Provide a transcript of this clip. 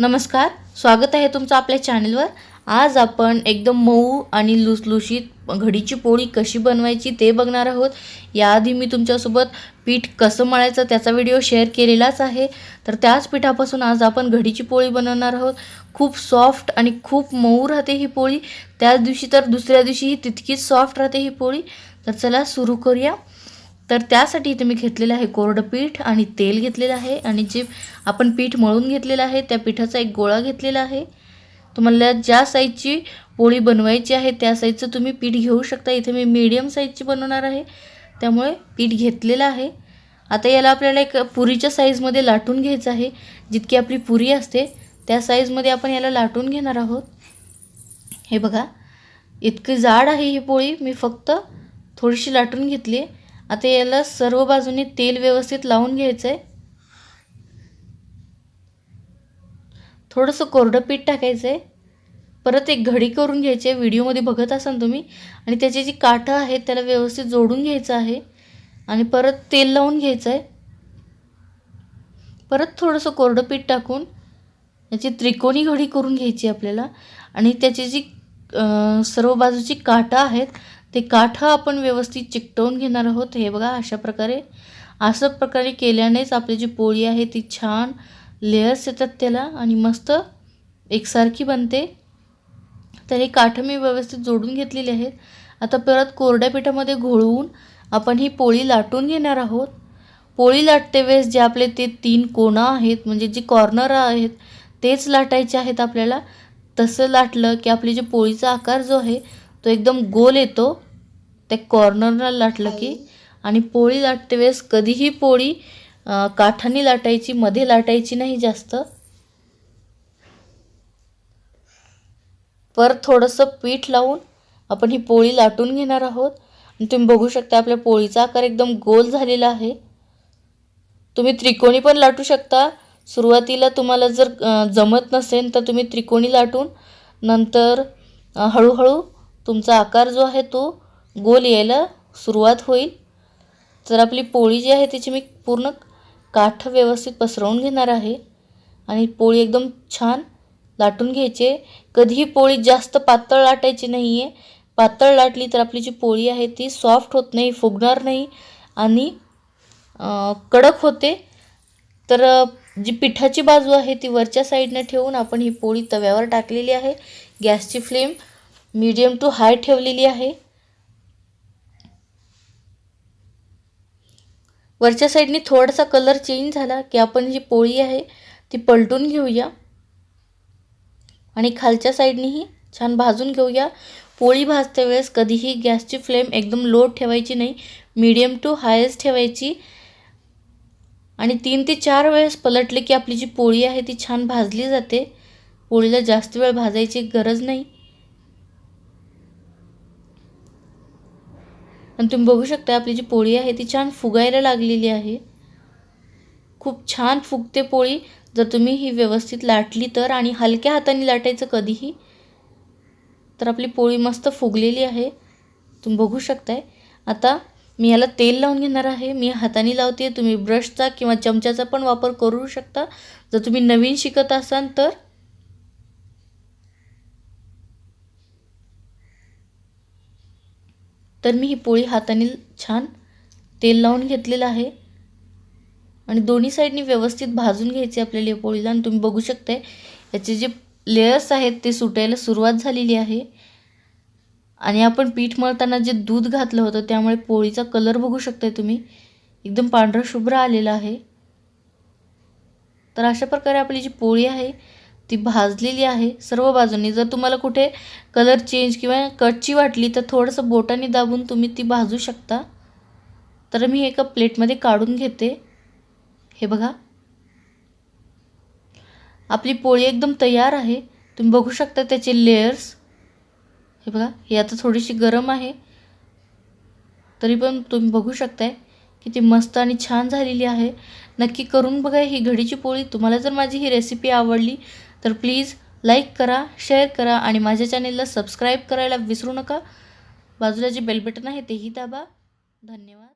नमस्कार स्वागत आहे तुमचं आपल्या चॅनलवर आज आपण एकदम मऊ आणि लुसलुशीत घडीची पोळी कशी बनवायची ते बघणार आहोत. याआधी मी तुमच्यासोबत पीठ कसं मळायचं त्याचा व्हिडिओ शेअर केलेलाच आहे. तर त्याच पिठापासून आज आपण घडीची पोळी बनवणार आहोत. खूप सॉफ्ट आणि खूप मऊ राहते ही पोळी. त्याच दिवशी तर दुसऱ्या दिवशीही तितकीच सॉफ्ट राहते ही पोळी. तर चला सुरू करूया. तर त्यासाठी इथे मी घेतलेलं आहे कोरडं पीठ आणि तेल घेतलेलं आहे आणि जे आपण पीठ मळून घेतलेलं आहे त्या पिठाचा एक गोळा घेतलेला आहे. तुम्हाला ज्या साईजची पोळी बनवायची आहे त्या साईजचं तुम्ही पीठ घेऊ शकता. इथे मी मीडियम साईजची बनवणार आहे. त्यामुळे पीठ घेतलेलं आहे. आता याला आपल्याला एक पुरीच्या साईजमध्ये लाटून घ्यायचं आहे. जितकी आपली पुरी असते त्या साईजमध्ये आपण याला लाटून घेणार आहोत. हे बघा इतकी जाड आहे ही पोळी. मी फक्त थोडीशी लाटून घेतली आहे. आता याला सर्व बाजूने तेल व्यवस्थित लावून घ्यायचं आहे थोडंसं कोरडं पीठ टाकायचं आहे परत एक घडी करून घ्यायची आहे व्हिडिओमध्ये बघत असाल तुम्ही. आणि त्याची जी काठं आहेत त्याला व्यवस्थित जोडून घ्यायचं आहे. आणि परत तेल लावून घ्यायचं आहे परत थोडंसं कोरडं पीठ टाकून याची त्रिकोणी घडी करून घ्यायची आपल्याला. आणि त्याची जी सर्व बाजूची काठं आहेत ते काठं आपण व्यवस्थित चिकटवून घेणार आहोत. हे बघा अशा प्रकारे. असं प्रकारे केल्यानेच आपली जी पोळी आहे ती छान लेअर्स येतात त्याला आणि मस्त एकसारखी बनते. तर हे काठं मी व्यवस्थित जोडून घेतलेली आहेत. आता परत कोरड्या पिठामध्ये घोळवून आपण ही पोळी लाटून घेणार आहोत. पोळी लाटते वेळेस जे आपले ते तीन कोणं आहेत म्हणजे जे कॉर्नर आहेत तेच लाटायचे आहेत आपल्याला. तसं लाटलं की आपली जी पोळीचा आकार जो आहे तो एकदम गोल येतो. त्या कॉर्नरला लाटलं की आणि पोळी लाटते वेळेस कधीही पोळी काठाने लाटायची मध्ये लाटायची नाही जास्त. परत थोडंसं पीठ लावून आपण ही पोळी लाटून घेणार आहोत. आणि तुम्ही बघू शकता आपल्या पोळीचा आकार एकदम गोल झालेला आहे. तुम्ही त्रिकोणी पण लाटू शकता. सुरुवातीला तुम्हाला जर जमत नसेल तर तुम्ही त्रिकोणी लाटून नंतर हळूहळू तुमचा आकार जो आहे तो गोल यायला सुरुवात होईल. तर आपली पोळी जी आहे त्याची मी पूर्ण काठ व्यवस्थित पसरवून घेणार आहे. आणि पोळी एकदम छान लाटून घ्यायचे कधीही पोळी जास्त पातळ लाटायची नाही आहे पातळ लाटली तर आपली जी पोळी आहे ती सॉफ्ट होत नाही फुगणार नाही आणि कडक होते. तर जी पिठाची बाजू आहे ती वरच्या साईडनं ठेवून आपण ही पोळी तव्यावर टाकलेली आहे. गॅसची फ्लेम मीडियम टू हाय ठेवलेली आहे. वरच्या साईडने थोडासा कलर चेंज झाला की आपण जी पोळी आहे ती पलटून घेऊया. आणि खालच्या साईडनेही छान भाजून घेऊया. पोळी भाजते वेळेस कधीही गॅसची फ्लेम एकदम लो ठेवायची नाही मीडियम टू हायच ठेवायची. आणि तीन ते चार वेळेस पलटले की आपली जी पोळी आहे ती छान भाजली जाते. पोळीला जास्त वेळ भाजायची गरज नाही. आणि तुम्ही बघू शकता आपली जी पोळी आहे ती छान फुगायला लागलेली आहे. खूप छान फुगते पोळी. जर तुम्ही ही व्यवस्थित लाटली तर आणि हलक्या हाताने लाटायचं कधीही तर आपली पोळी मस्त फुगलेली आहे. तुम्ही बघू शकताय. आता मी याला तेल लावून घेणार आहे. मी हाताने लावते तुम्ही ब्रशचा किंवा चमच्याचा पण वापर करू शकता. जर तुम्ही नवीन शिकत असाल तर तर मी ही पोळी हाताने छान तेल लावून घेतलेलं आहे. आणि दोन्ही साईडनी व्यवस्थित भाजून घ्यायची आपल्याला या पोळीला. आणि तुम्ही बघू शकताय याचे जे लेयर्स आहेत ते सुटायला सुरुवात झालेली आहे. आणि आपण पीठ मळताना जे दूध घातलं होतं त्यामुळे पोळीचा कलर बघू शकताय तुम्ही. एकदम पांढरं शुभ्र आलेला आहे. तर अशा प्रकारे आपली जी पोळी आहे ती भाजलेली आहे सर्व बाजूंनी. जर तुम्हाला कुठे कलर चेंज किंवा कटची वाटली तर थोडंसं बोटाने दाबून तुम्ही ती भाजू शकता. तर मी एका प्लेटमध्ये काढून घेते. हे बघा. आपली पोळी एकदम तयार आहे. तुम्ही बघू शकता त्याचे लेयर्स हे बघा ही आता थोडीशी गरम आहे. तरी पण तुम्ही बघू शकताय किती मस्त आणि छान झालेली आहे. नक्की करून बघा ही घडीची पोळी. तुम्हाला जर माझी ही रेसिपी आवडली तर प्लीज लाईक करा शेअर करा आणि माझ्या चॅनेलला सबस्क्राईब करायला विसरू नका. बाजूला जे बेल बटन आहे तेही दाबा. धन्यवाद.